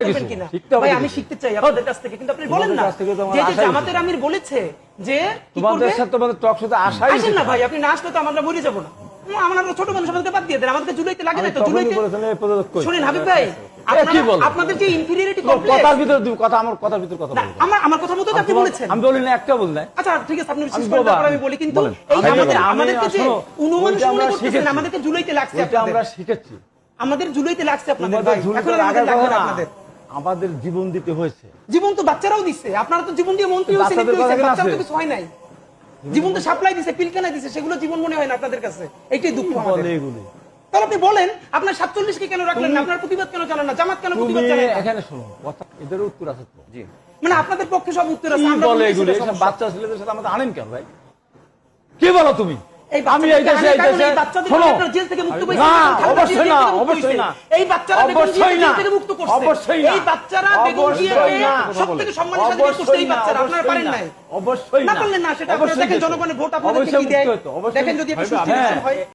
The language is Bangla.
আমি শিখতে চাই আপনাদের কাছ থেকে কিন্তু আপনি বলেন না। কাছ থেকে তো আমার যে যে আশাই জামাতের আমির বলেছে যে তোমাদের সাথে তোমাদের টক শুধু আশাই আসেন না ভাই আপনি না আসলে তো আমরা মরে যাব না। আমরা ছোট মানুষ আমাদেরকে বাদ দিয়ে দেন আমাদেরকে জুলাইতে লাগে না তো জুলাইতে বলেছিলাম, এই পদক্ষেপ কই? শুনেন হাবিব ভাই এ, কি আপনারা- বলো? আপনাদের যে ইনফিরিয়রিটি তোমার কথার ভিতরে কথা আমার কথার ভিতরে কথা আমার আমার কথা মতো তো আপনি বলেছেন। আমি বলি না একটা বলি না। আচ্ছা ঠিক আছে আপনি বিশ্বাস আমি করেন তারপর আমি বলি কিন্তু এই আমাদের আমি আমাদেরকে যে শোনো, মনে করতেছেন আমাদেরকে জুলাইতে লাগছে এটা আপনাদের। আমরা শিখেছি। আমাদের জুলাইতে লাগছে আপনাদের এখন আমাদের লাগবে না। আপনাদের। আমাদের জীবন দিতে হয়েছে। জীবন তো বাচ্চারাও দিচ্ছে আপনারা তো জীবন দিয়ে মন্ত্রী হয়েছে বাচ্চারা তো কিছু হয় নাই। জীবন তো সাপ্লাই দিছে পিলকানা দিছে সেগুলো জীবন মনে হয় না আপনাদের কাছে। এইটাই দুঃখ বলে আমাদের। এগুলি? তাহলে আপনি বলেন আপনার সাতচল্লিশ কে কেন রাখলেন না? আপনার প্রতিবাদ কেন জানান না? জামাত কেন প্রতিবাদ জানান এখানে শোনো কথা এদের উত্তর আছে তো। জি। মানে আপনাদের পক্ষে সব উত্তর আছে আমরা বলে এগুলি। বাচ্চা ছেলেদের সাথে আমাদের আনেন কেন ভাই? কি বলো তুমি? আমি এই দেশে এই দেশে আনে, এই বাচ্চাদেরকে শোনো। জেল থেকে মুক্ত না পেয়েছেন, খালেদা জিয়া অবশ্যই না অবশ্যই না। এই বাচ্চারা অবশ্যই না। থেকে মুক্ত করছে। অবশ্যই না। এই বাচ্চারা অবশ্যই না। সম্মানের সাথে করছে এই বাচ্চারা। আপনারা পারেন না, অবশ্যই না না। পারলেন না সেটা আপনারা দেখেন জনগণের ভোট আপনাদেরকে কি দেয়? মুক্ত হতো, অবশ্যই দেখেন যদি হয়।